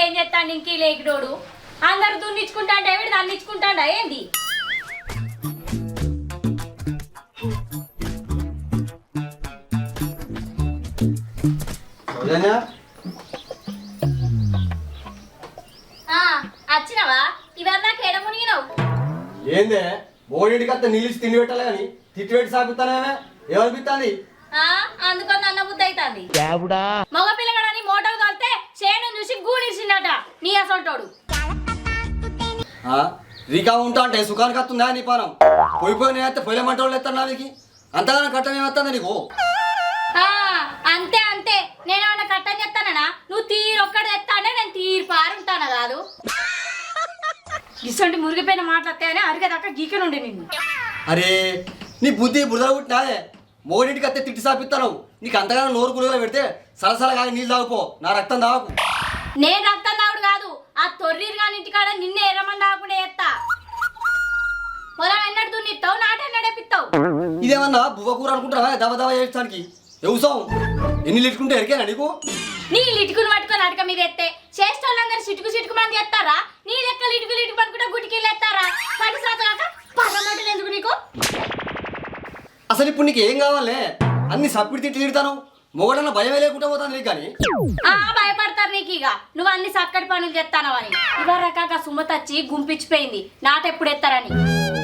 ఏం చేస్తాడు ఇంకీ లేకిడోడు? అందరు దున్నిచ్చుకుంటా అంటే వీడు దన్నిచ్చుకుంటాడా ఏంది వచ్చినవా? ఇవాళ నాకు ఎడ మునిగినావు? ఏందే? బోడికి అత్త నీళ్ళు తిండి పెట్టాలి కానీ తిట్టి పెట్టి సాగుతానే ఏమనిపిస్తుంది ఆ, అందుకని అన్న బుద్ధి అవుతుంది. మగ గూడిసిందట నీ అసంటోడు. రీకా ఉంటా అంటే సుఖానికి వస్తుందా నీ పానం? పోయిపోయి నేనైతే పొయ్యమంటే వాళ్ళు ఎత్తాను నాకి అంతగానో కట్టం ఏమవుతుంది నీకు? ఆ, అంతే అంతే. నేను ఏమన్నా కట్టం చెప్తానా నువ్వు తీరు ఒక్కడు తెస్తానే నేను తీరు పారుంటానా కాదు? ఇసంటి మురిగిపోయిన మాట్లాడితేనే అరిగేదాకా గీకనుండి నిన్ను. అరే నీ బుద్ధి బురద పుట్టినాదే మోడింటికి అత్తే తిట్టి సాపిస్తాను నీకు అంతగానో నోరు గురుగా పెడితే సలసల కానీ నీళ్ళు తాగుపో నా రక్తం తాగు నేను రక్తం తాగుడు కాదు ఆ తొర్రీరు ఇంటికాడ నిన్నే ఎర్రమని తాగకుండా ఎత్తా. పొలం ఎన్నడు దున్నిస్తావు నాటెన్నడు ఎప్పిస్తావు ఇదేమన్నా బువ్వ కూర అనుకుంటారా దవ దవ చేయడానికి వ్యవసాయం ఎన్ని లిట్టుకుంటే ఎరికేనా నీకు? నీ లిటుకుని పట్టుకొని అడక మీద ఎత్తే చేష్టోళ్ళందరూ సిటుకు సిటుకు మంది ఎత్తారా? నీ లెక్క లిటుకు లిటుకు పట్టుకుంటే గుటికి ఎత్తారా? పది శాతం కాక పర్రమటలు ఎందుకు నీకు? అసలు ఇప్పుడు నీకు ఏం కావాలి? అన్ని సప్పిడి తిట్టి తిడతాను. మొగడన్న భయమే లేకుండా పోతాను నీకు కానీ. ఆ భయపడతారు నీకు ఇక. నువ్వు అన్ని సక్కటి పనులు చేస్తానవని ఇవరకాక సుమత వచ్చి గుంపించిపోయింది. నాట ఎప్పుడు ఎత్తారని.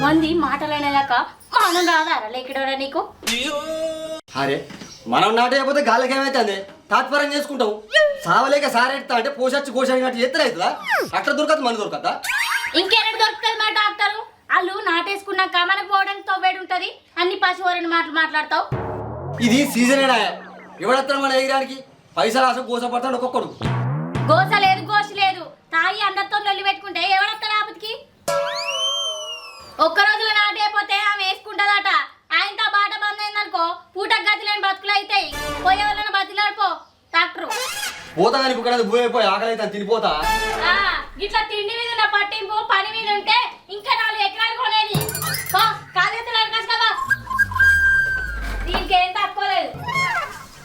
మంది మాటలైనాక మనం రాదారా లేకిడోరా నీకు? అరే మనం నాటేయకపోతే గాలికి ఏమైతుంది? తాత్పర్యం చేసుకుంటాం సావలేక సారెడతా అంటే పోషొచ్చి కోసడినట్టు ఎత్తులు అవుతుందా అక్కడ దొరకదు మన దొరకదా? ఇంకెన్నడు దొరుకుతుంది మా డాక్టరు? వాళ్ళు నాటేసుకున్నాక మనకు పోవడానికి తవ్వేడు ఉంటది. అన్ని పశువులని మాటలు మాట్లాడతావు. ఇది సీజనేనా ఎవడెత్తాడు మన ఎగిరానికి? పైసలు ఆశ కోసపడతాడు ఒక్కొక్కడు. తాగి అందరితో లొల్లి పెట్టుకుంటే ఎవడొస్తాడు ఆపతికి? ఒక్క రోజులో నాటైపోతే ఆమె వేసుకుంటదట. ఆయనతో బాట బంద్ అయిందనుకో పూట గతి లేని బతుకులు అవుతాయి పోయే వాళ్ళని బతిలాడిపో డాక్టరు. పోతా కానీ ఇక్కడ భూమి అయిపోయి ఆకలి అయితే తినిపోతా? ఆ, గిట్లా తిండి మీద ఉన్న పట్టింపు